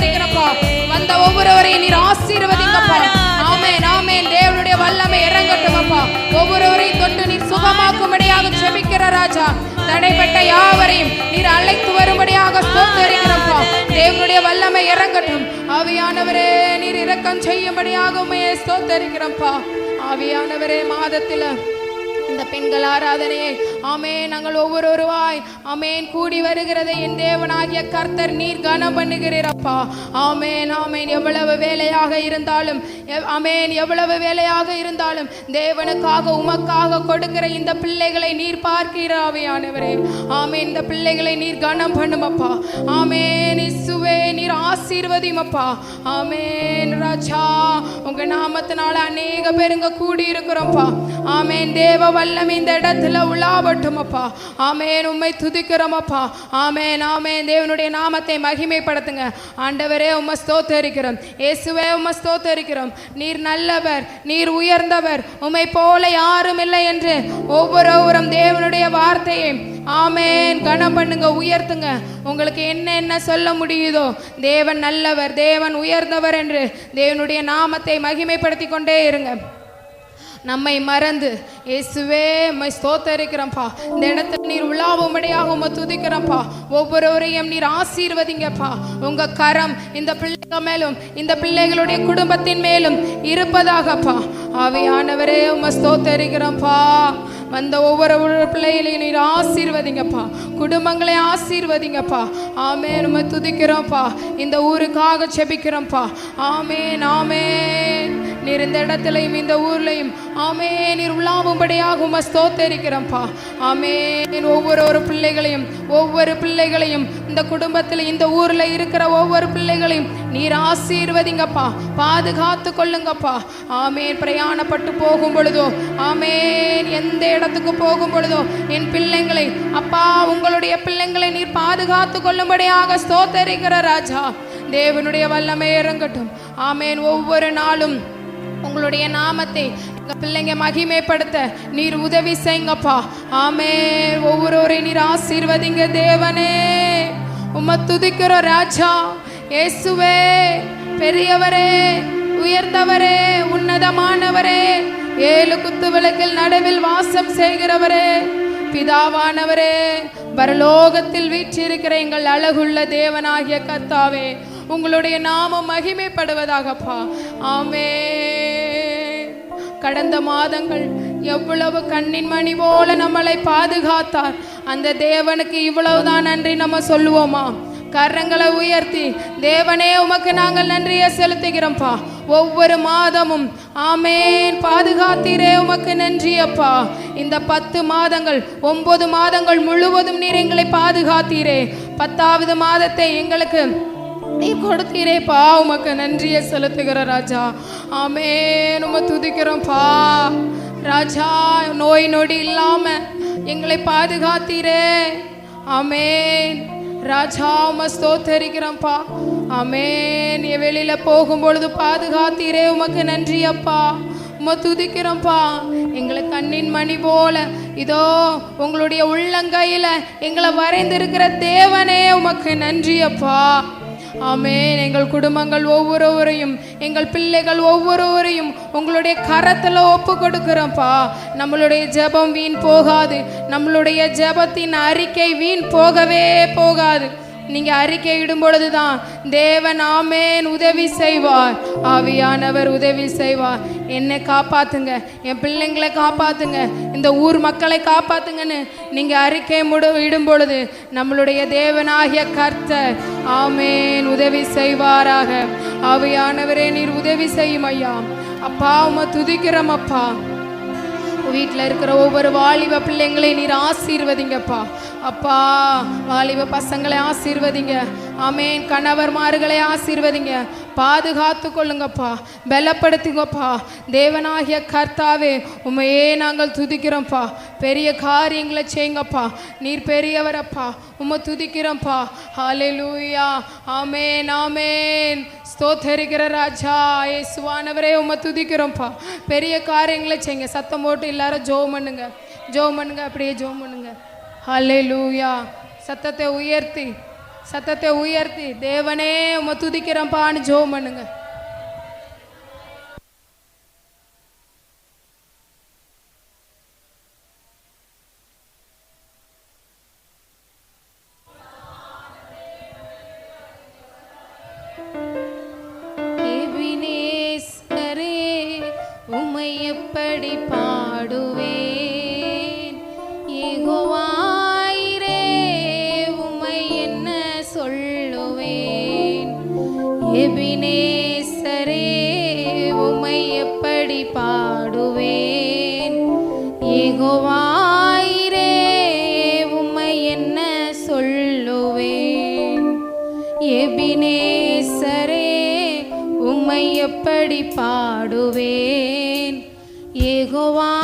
ஸ்தோத்தரிக்கிறோம்ப்பா வந்த ஒவ்வொருவரையும் நீர் ஆசீர்வதிங்கப்பா. ஆமென் ஆமென். தேவனுடைய வல்லமை இறங்கட்டும் அப்பா ஒவ்வொருவரையும் தொட்டு நீர் சுகமாக்கும்படியாக ஜெபிக்கிற ராஜா. தடைப்பட்ட யாவரையும் நீர் அழைத்து வரும்படியாக ஸ்தோத்தரிக்கிறோம்ப்பா தேவனுடைய வல்லமை இறங்கட்டும். ஆவியானவரே நீர் இரக்கம் செய்யும்படியாக உண்மையை ஸ்தோத்தரிக்கிறோம்ப்பா ஆவியானவரே மாதத்துல இந்த பெண்கள் ஆராதனையை. ஆமே நாங்கள் ஒவ்வொருவருவாய். ஆமேன் கூடி வருகிறதை என் தேவனாகிய கர்த்தர் நீர் கனம் பண்ணுகிறீரப்பா ஆமேன் ஆமேன். எவ்வளவு வேலையாக இருந்தாலும் எவ்- எவ்வளவு வேலையாக இருந்தாலும் தேவனுக்காக உமக்காக கொடுக்கிற இந்த பிள்ளைகளை நீர் பார்க்கிறாவையானவரே ஆமேன் இந்த பிள்ளைகளை நீர் கனம் பண்ணுமப்பா ஆமேன் நீர் ஆசீர்வதிமப்பா ஆமேன் ராஜா. உங்க நாமத்தினால அநேக பேருங்க கூடி இருக்கிறோம்ப்பா ஆமேன் தேவ வல்லம் இந்த இடத்துல உலாவட்டும் அப்பா. உண்மை உம்மை துதிக்கிறோமப்பா ஆமேன் ஆமேன். தேவனுடைய நாமத்தை மகிமைப்படுத்துங்க. ஆண்டவரே உம்மை ஸ்தோத்தரிக்கிறோம். இயேசுவே உம்மை ஸ்தோத்தரிக்கிறோம். நீர் நல்லவர் நீர் உயர்ந்தவர். உம்மை போல யாரும் இல்லை என்று ஒவ்வொருவரும் தேவனுடைய வார்த்தையை ஆமேன். கனம் பண்ணுங்க உயர்த்துங்க. உங்களுக்கு என்ன என்ன சொல்ல முடியுதோ? தேவன் நல்லவர் தேவன் உயர்ந்தவர் என்று தேவனுடைய நாமத்தை மகிமைப்படுத்தி கொண்டே இருங்க. நம்மை மறந்து இயேசுவே உம்மை ஸ்தோத்தரிக்கிறோம்ப்பா இந்த இடத்துல நீர் உலாவும்படியாக உம்மை துதிக்கிறோம்ப்பா ஒவ்வொருவரையும் நீர் ஆசீர்வதிங்கப்பா. உங்க கரம் இந்த பிள்ளைங்க மேலும் இந்த பிள்ளைகளுடைய குடும்பத்தின் மேலும் இருப்பதாகப்பா. ஆவியானவரே உம்மை ஸ்தோத்தரிக்கிறோம்ப்பா வந்த ஒவ்வொரு பிள்ளைகளையும் நீர் ஆசீர்வதிங்கப்பா. குடும்பங்களை ஆசீர்வதிங்கப்பா. ஆமே நம்ம துதிக்கிறோம்ப்பா. இந்த ஊருக்காக செபிக்கிறோம்ப்பா. ஆமே நாமே நீர் இந்த இடத்துலையும் இந்த ஊர்லையும். ஆமே நீர் உலாவும்படியாக உம்மை ஸ்தோத்தரிக்கிறோம்ப்பா ஒவ்வொரு ஒரு பிள்ளைகளையும் ஒவ்வொரு பிள்ளைகளையும் இந்த குடும்பத்தில் இந்த ஊரில் இருக்கிற ஒவ்வொரு பிள்ளைகளையும் நீர் ஆசீர்வதிங்கப்பா. பாதுகாத்து கொள்ளுங்கப்பா. ஆமேன். பிரயாணப்பட்டு போகும் பொழுதோ ஆமேன். எந்த இடத்துக்கு போகும் பொழுதோ என் பிள்ளைங்களை அப்பா உங்களுடைய பிள்ளைங்களை நீர் பாதுகாத்து கொள்ளும்படியாக ஸ்தோத்தரிக்கிற ராஜா. தேவனுடைய வல்லமை இறங்கட்டும். ஆமேன். ஒவ்வொரு நாளும் உங்களுடைய நாமத்தை எங்கள் பிள்ளைங்க மகிமைப்படுத்த நீர் உதவி செய்யுங்கப்பா. ஆமே. ஒவ்வொருவரையும் நீர் ஆசீர்வதிங்க தேவனே. உம்மை துதிக்கிற ராஜா இயேசுவே பெரியவரே உயர்ந்தவரே உன்னதமானவரே ஏழு குத்து விளக்கில் நடுவில் வாசம் செய்கிறவரே பிதாவானவரே பரலோகத்தில் வீற்றிருக்கிற எங்கள் அழகுள்ள தேவனாகிய கர்த்தாவே உங்களுடைய நாமம் மகிமைப்படுவதாகப்பா. ஆமே. கடந்த மாதங்கள் எவ்வளவு கண்ணின் மணி போல நம்மளை பாதுகாத்தார். அந்த தேவனுக்கு இவ்வளவுதான் நன்றி நம்ம சொல்லுவோமா? கரங்களை உயர்த்தி தேவனே உமக்கு நாங்கள் நன்றியை செலுத்துகிறோம்ப்பா. ஒவ்வொரு மாதமும் ஆமேன். பாதுகாத்தீரே உமக்கு நன்றி அப்பா. இந்த பத்து மாதங்கள் ஒன்பது மாதங்கள் முழுவதும் நீர் எங்களை பாதுகாத்தீரே. பத்தாவது மாதத்தை எங்களுக்கு நீ கொடுத்தீரேப்பா உமக்கு நன்றியை செலுத்துகிற ராஜா. ஆமேன். உம துதிக்கிறோம்ப்பா ராஜா நோய் நொடி இல்லாம எங்களை பாதுகாத்தீரே. ஆமேன். ராஜா உம ஸ்தோத்தரிக்கிறோம்ப்பா ஆமேன். என் வெளியில போகும் பொழுது பாதுகாத்தீரே உமக்கு நன்றி அப்பா. உம துதிக்கிறோம்ப்பா எங்களை கண்ணின் மணி போல இதோ உங்களுடைய உள்ளங்கையில எங்களை வரைந்திருக்கிற தேவனே உமக்கு நன்றி அப்பா. ஆமேன். எங்கள் குடும்பங்கள் ஒவ்வொருவரையும் எங்கள் பிள்ளைகள் ஒவ்வொருவரையும் உங்களுடைய கரத்தில் ஒப்பு கொடுக்குறோம்ப்பா. நம்மளுடைய ஜெபம் வீண் போகாது. நம்மளுடைய ஜெபத்தின் அறிக்கை வீண் போகவே போகாது. நீங்க அறிக்கை இடும் பொழுதுதான் தேவன் ஆமேன் உதவி செய்வார். ஆவியானவர் உதவி செய்வார். என்னை காப்பாத்துங்க. என் பிள்ளைங்களை காப்பாத்துங்க. இந்த ஊர் மக்களை காப்பாத்துங்கன்னு நீங்க அறிக்கை முடு இடும் பொழுது நம்மளுடைய தேவனாகிய கர்த்தர் ஆமேன் உதவி செய்வாராக. ஆவியானவரே நீர் உதவி செய்யும் ஐயா அப்பா உம துதிக்கிறோம் அப்பா. வீட்டில் இருக்கிற ஒவ்வொரு வாலிப பிள்ளைங்களையும் நீர் ஆசீர்வதிங்கப்பா. அப்பா வாலிப பசங்களை ஆசீர்வதிங்க. ஆமேன். கணவர்மார்களை ஆசீர்வதிங்க. பாதுகாத்து கொள்ளுங்கப்பா பலப்படுத்துங்கப்பா. தேவனாகிய கர்த்தாவே உமையே நாங்கள் துதிக்கிறோம்ப்பா. பெரிய காரியங்களை செய்யுங்கப்பா. நீர் பெரியவரப்பா. உம்மை துதிக்கிறோம்ப்பா. ஹாலே லூயா ஆமேன் ஆமேன் ஸ்தோத்தரிக்கிற ராஜா இயேசுவானவரே உம்மை துதிக்கிறோம்ப்பா. பெரிய காரியங்களை செய்யுங்க. சத்தம் போட்டு எல்லாரும் ஜோம் பண்ணுங்க. ஜோம் பண்ணுங்க அப்படியே ஜோம் பண்ணுங்க. ஹalleluya சத்தத்தை உயர்த்தி. சத்தத்தை உயர்த்தி தேவனே உம துதிக்கிறோம்ப்பான்னு ஜோம் பண்ணுங்க. ஏகோவாயிரே உம்மை என்ன சொல்லுவேன்? எபினேசரே உம்மை எப்படி பாடுவேன்? ஏகோவா